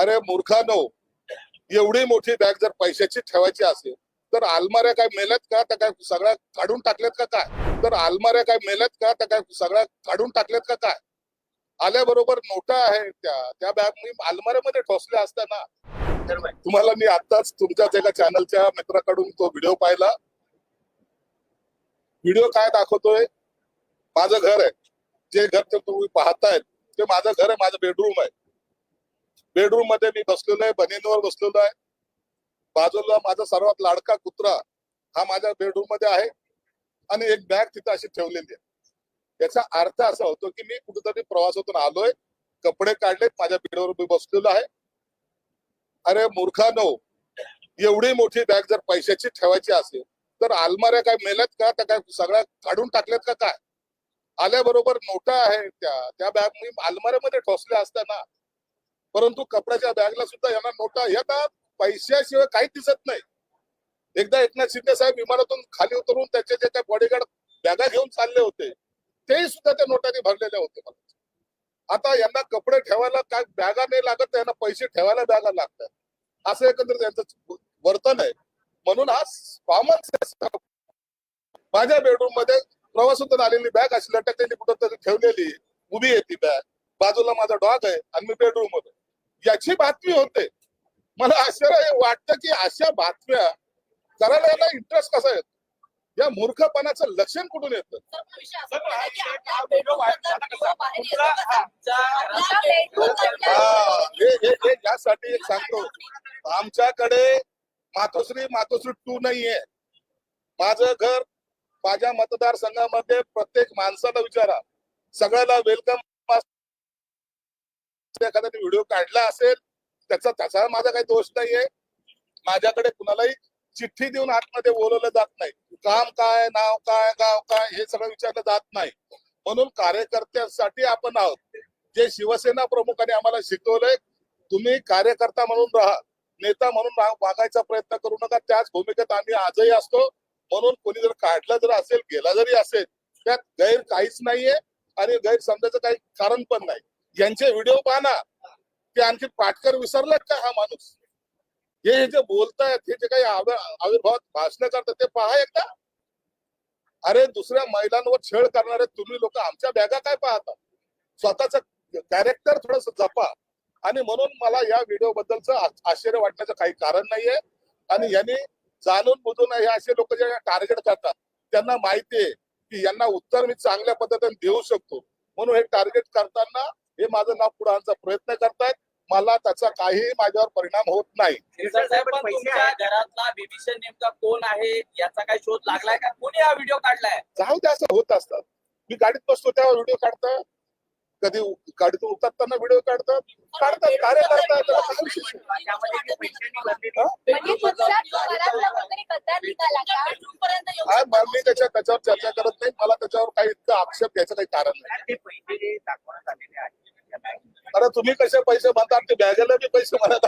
अरे मूर्खानो एवढी मोठी बॅग जर पैशाची ठेवायची असेल तर अलमाऱ्या काय मेल्यात का? तर काय सगळ्या काढून टाकल्यात का काय? तर अलमाऱ्या काय मेल्यात का? तर काय सगळ्या काढून टाकल्यात का काय? आल्याबरोबर नोटा आहे त्या. त्या बॅग मी अलमाऱ्यामध्ये ठोसल्या असताना. तुम्हाला मी आताच तुमच्याच एका चॅनलच्या मित्राकडून तो व्हिडिओ पाहिला. व्हिडिओ काय दाखवतोय? माझं घर आहे. जे घर तुम्ही पाहतायत ते माझं घर आहे माझं बेडरूम आहे. बेडरूममध्ये मी बसलेलो आहे बनेनवर बसलेलो आहे. बाजूला माझा सर्वात लाडका कुत्रा हा माझ्या बेडरूममध्ये आहे आणि एक बॅग तिथे अशी ठेवलेली आहे. याचा अर्थ असा होतो की मी कुठेतरी प्रवासातून आलोय कपडे काढले माझ्या बेडवर मी बसलेलो आहे. अरे मूर्खानो एवढी मोठी बॅग जर पैशाची ठेवायची असेल तर अलमाऱ्या काय मेल्यात का? तर काय सगळ्या काढून टाकल्यात का काय? आल्याबरोबर नोटा आहे त्या त्या बॅग मी अलमाऱ्यामध्ये ठोसल्या असताना परंतु कपड्याच्या बॅगला सुद्धा यांना नोटा येतात. पैशाशिवाय काहीच दिसत नाही. एकदा एकनाथ शिंदे साहेब विमानातून खाली उतरून त्याचे जे काही बॉडीगार्ड बॅगा घेऊन चालले होते ते सुद्धा त्या नोटाने भरलेले होते. मला आता यांना कपडे ठेवायला काय बॅगा नाही लागत यांना पैसे ठेवायला बॅगा लागतात. असं एकंदर त्यांचं वर्तन आहे. म्हणून हा कॉमन सेन्स माझ्या बेडरूममध्ये प्रवासातून आलेली बॅग अशी लटकलेली कुठंतरी ठेवलेली उभी आहे ती बॅग बाजूला माझा डॉग आहे आणि मी बेडरूममध्ये. याची बातमी होते. मला आश्चर्य वाटतं की अशा बातम्या करायला याला इंटरेस्ट कसा येतो? या मूर्खपणाचं लक्षण कुठून येतं? हे हे यासाठी एक सांगतो. आमच्याकडे मातोश्री मातोश्री टू नाहीये. माझं घर माझ्या मतदारसंघामध्ये प्रत्येक माणसाला विचारा. सगळ्याला वेलकम एखाद्याने व्हिडिओ काढला असेल त्याचा त्याचा माझा काही दोष नाहीये. माझ्याकडे कुणालाही चिठ्ठी देऊन आतमध्ये बोलवलं जात नाही. काम काय नाव काय गाव काय हे सगळं विचारलं जात नाही. म्हणून कार्यकर्त्यांसाठी आपण आहोत. जे शिवसेना प्रमुखांनी आम्हाला शिकवलंय तुम्ही कार्यकर्ता म्हणून राहा. नेता म्हणून वागायचा प्रयत्न करू नका. त्याच भूमिकेत आम्ही आजही असतो. म्हणून कोणी जर काढलं जर असेल गेला जरी असेल त्यात गैर काहीच नाहीये. आणि गैर समजायचं काही कारण पण नाही. यांचे व्हिडिओ पाहना ते आणखी पाटकर विसरलात का हा माणूस? हे जे बोलतायत हे जे काही आविर्भावात भाषण करतात ते पहा एकदा. अरे दुसऱ्या महिलांवर छेड करणारे तुम्ही लोक आमच्या बॅगा काय पाहता? स्वतःच कॅरेक्टर थोडस जपा. आणि म्हणून मला या व्हिडिओ बद्दलच आश्चर्य वाटण्याचं काही कारण नाहीये. आणि यांनी जाणून बुजून हे असे लोक जे टार्गेट करतात त्यांना माहितीये की यांना उत्तर मी चांगल्या पद्धतीने देऊ शकतो. म्हणून हे टार्गेट करताना हे माझं नाव पुढे आणण्याचा प्रयत्न करतायत. मला त्याचा काही माझ्यावर परिणाम होत नाही. घरातला नेमका कोण आहे? याचा काही शोध लागलाय का? कोणी हा व्हिडिओ काढलाय? जाऊ दे असं होत असतात मी गाडीत बसतो तेव्हा व्हिडिओ काढतात कधी गाडीतून उतरताना व्हिडिओ काढतात काढतात कार्य करतात? हा? म्हणजे मी त्याच्या त्याच्यावर चर्चा करत नाही. मला त्याच्यावर काही इतकं आक्षेप घ्यायचं काही कारण नाही. अरे तुम्ही कसे पैसे म्हणतात ते बॅगेला बी पैसे म्हणत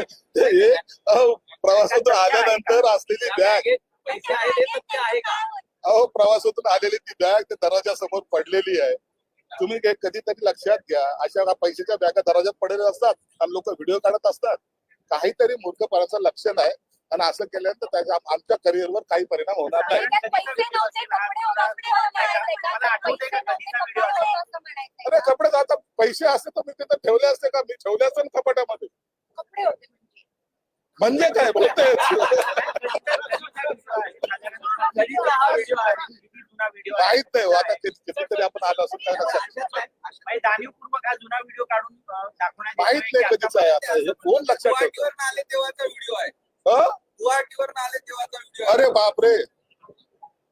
ते हे, प्रवासातून आल्यानंतर असलेली बॅग. हे अहो प्रवासातून आलेली ती बॅग त्या दरवाजा समोर पडलेली आहे. तुम्ही काही कधीतरी लक्षात घ्या अशा पैशाच्या बॅगा दरवाज्यात पडलेल्या असतात आणि लोक व्हिडिओ काढत असतात. काहीतरी मूर्खपणाचं लक्षण आहे. आणि असं केल्यानंतर त्याच्या आमच्या करिअरवर काही परिणाम होणार नाही. अरे? कपडे आता पैसे असते तर मी तिथे ठेवले असते का? मी ठेवले असते कपाटामध्ये. कपडे होते म्हणजे. म्हणजे काय? बोलते हा माहीत नाही हो, आता ते- कितीतरी आपण आलो असं काय लक्षात जाणीवपूर्वक हा जुना व्हिडिओ काढून माहीत नाही की कधीच आहे आता. हे कोण लक्षात ठेवतो तेव्हाचा व्हिडिओ आहे? गुवाहाटीवर आले व्हिडिओ अरे बापरे.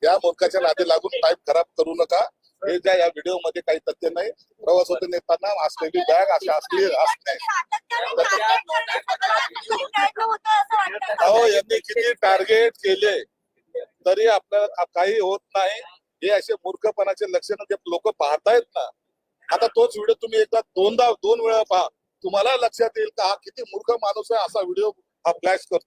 या मूर्खाच्या नादी लागून टाईप खराब करू नका. हे ज्या या व्हिडिओमध्ये काही तथ्य नाही प्रवासातून नेताना असलेली बॅग अशी असली असणे होतं? अहो यांनी किती टार्गेट केले? तरी आपल्याला काही होत नाही. हे असे मूर्खपणाचे लक्षण जे लोक पाहतायत ना. आता तोच व्हिडिओ तुम्ही एकदा दोनदा दोन वेळा पहा. तुम्हाला लक्षात येईल का हा किती मूर्ख माणूस आहे असा व्हिडिओ हा फ्लॅश करतो.